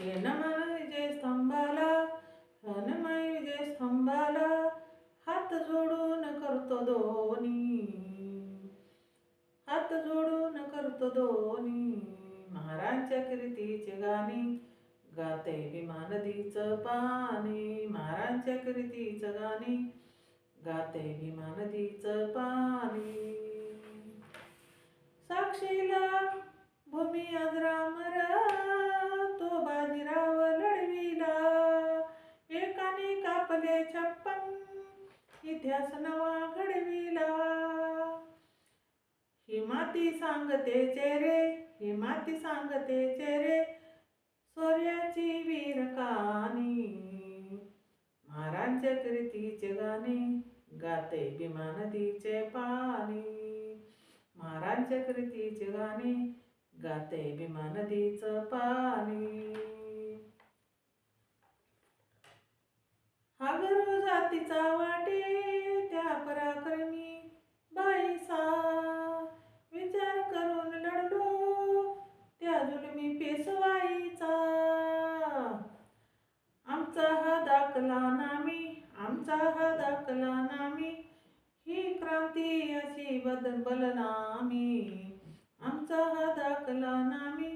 हे विजय स्तंभाला हनुमाई विजय स्तंभाला हात जोडून करतो दोन्ही. हात जोडून करतो दोन्ही. महाराजच्या कीर्तीचे गाणी गाते भीमा नदीचं पाणी. महाराजच्या कीर्तीचं गाणी गाते भीमा नदीचं पाणी. इतिहास नवा घडविला. ही माती सांगते चेरे ही माती सांगते चेरे सूर्याची वीर कहाणी. महाराजच्या कृतीचे गाणे गाते भीमा नदीचे पाणी. महाराजच्या कृतीचे गाणे गाते भीमा नदीचं पाणी. हा गर्व जातीचा वाटे पराक्रमी बाईसा. विचार करून लढलो त्या जुलमी पेशवाईचा आमचा हा दाखला नामी आमचा हा दाखला नामी ही क्रांती अशी बदल बलनामी आमचा हा दाखला नामी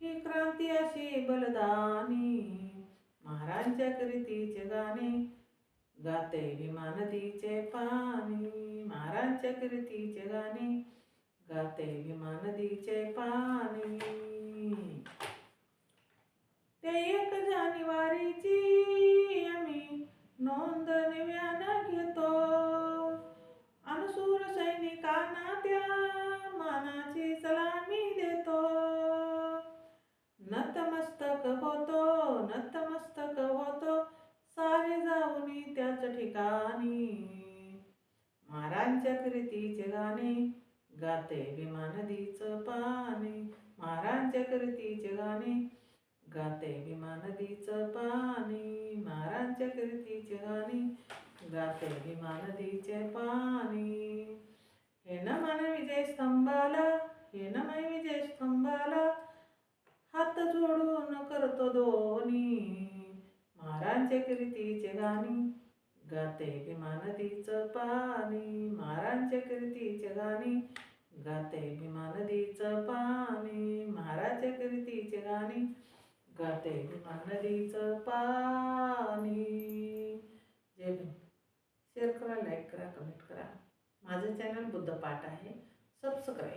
ही क्रांती अशी बलदानी. महाराजांच्या कृतीचे गाते भीमा नदीचे पाणी महाराजच्या कीर्तीचे गाणे गाते भीमा नदीचे पाणी महाराजच्या कीर्तीचे गाणे गाते भीमा नदीचं पाणी महाराजच्या कीर्तीचे गाणे गाते भीमा नदीचं पाणी महाराजच्या कीर्तीचे गाणे गाते भीमा नदीचे पाणी हे नमन विजय स्तंभाला हे नमन विजय स्तंभाला हात जोडून करतो दोन्ही. महाराजच्या कीर्तीचे गाणी गाते भीमा नदीचं पाणी महाराजच्या कीर्तीचे गाणी गाते भीमा नदीचं पाणी महाराज कीर्तीचे गाणी गाते भीमा नदीचं पाणी. जय भीम. शेअर करा लाईक करा कमेंट करा. माझं चॅनल बुद्ध पाठ आहे. सबस्क्राईब